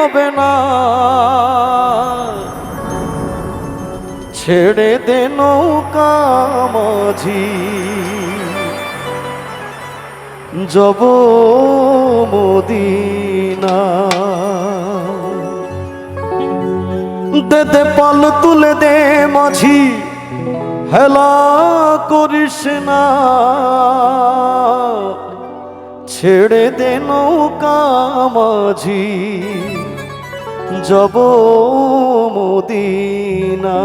হবে না। ছেড়ে দে নৌকা মাঝি। যব মদিনা। দে দে পাল তুলে দে মাঝি। হেলা করিস না। ছেড়ে দে নৌকা মাঝি। যাব মদিনা।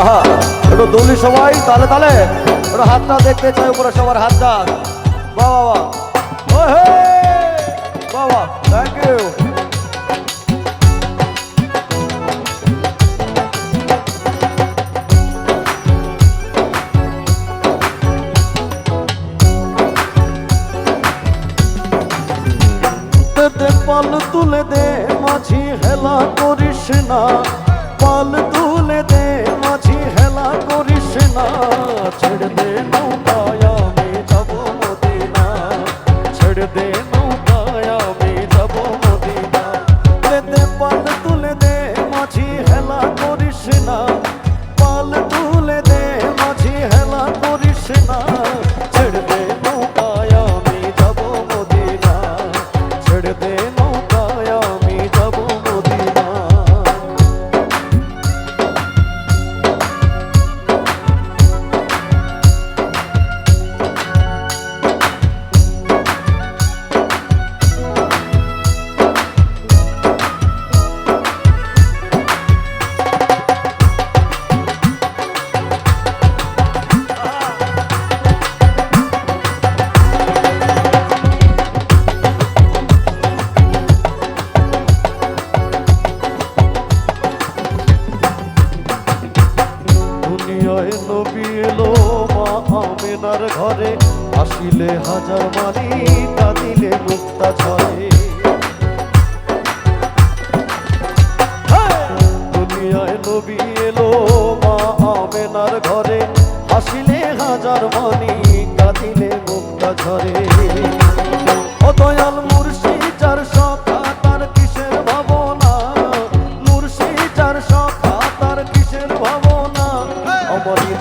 আহা একটু দলি সবাই, তালে তালে। ওরা হাতটা দেখতে চাই উপরে সবার হাতটা বাবা বাবা ও বাবা দে পাল তুলে দে মাঝি হেলা করিস না। নবী এলো মা আমেনার ঘরে আসিলে হাজার মানি কাঁদিলে মুক্তা ঝরে দুনিয়ায় নবী এলো মা আমেনার ঘরে আসিলে হাজার মানি কাঁদিলে মুক্তা ঝরে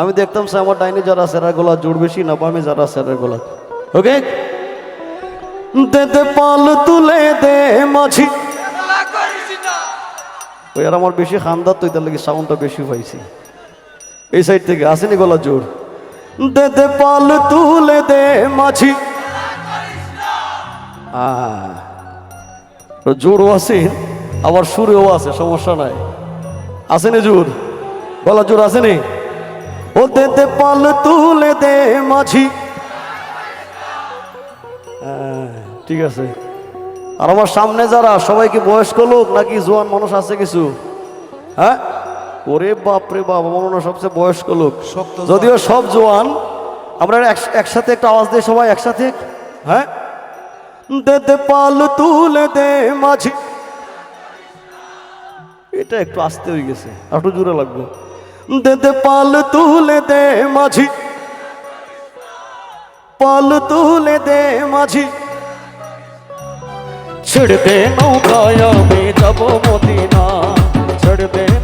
আমি দেখতাম সে আমার ডাইনে যারা এরা গলা জোর বেশি না বামে যারা এরা গলা। ওকে? দে দে পাল তুলে দে মাঝি। ওই আর আমার বেশি খান্দার তো এটার লাগে সাউন্ডটা বেশি পাইছি। এই সাইড থেকে আসেনি গলা জোর। দে দে পাল তুলে দে মাঝি। জোরও আছে, আবার সুরেও আছে, সমস্যা নাই। আসেনি জোর? গলা জোর আসেনি? ও দে দে পাল তুলে দে মাঝি। ঠিক আছে। আর আমার সামনে যারা সবাই কি বয়স্ক লোক নাকি জোয়ান মানুষ আছে কিছু? হ্যাঁ? ওরে বাপ রে বাপ আমার মনে সবচেয়ে বয়স্ক লোক। যদিও সব জোয়ান আমরা এক- একসাথে একটা আওয়াজ দিই সবাই একসাথে। হ্যাঁ? দে দে পাল তুলে দে মাঝি। এটা একটু আস্তে হয়ে গেছে আর একটু জোরে লাগবে। দে দে পাল তুলে দে মাঝি পাল তুলে দে মাঝি ছেড়ে দে নৌকায় আমি যাব মদিনা ছেড়ে দে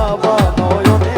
কাবা নয়নে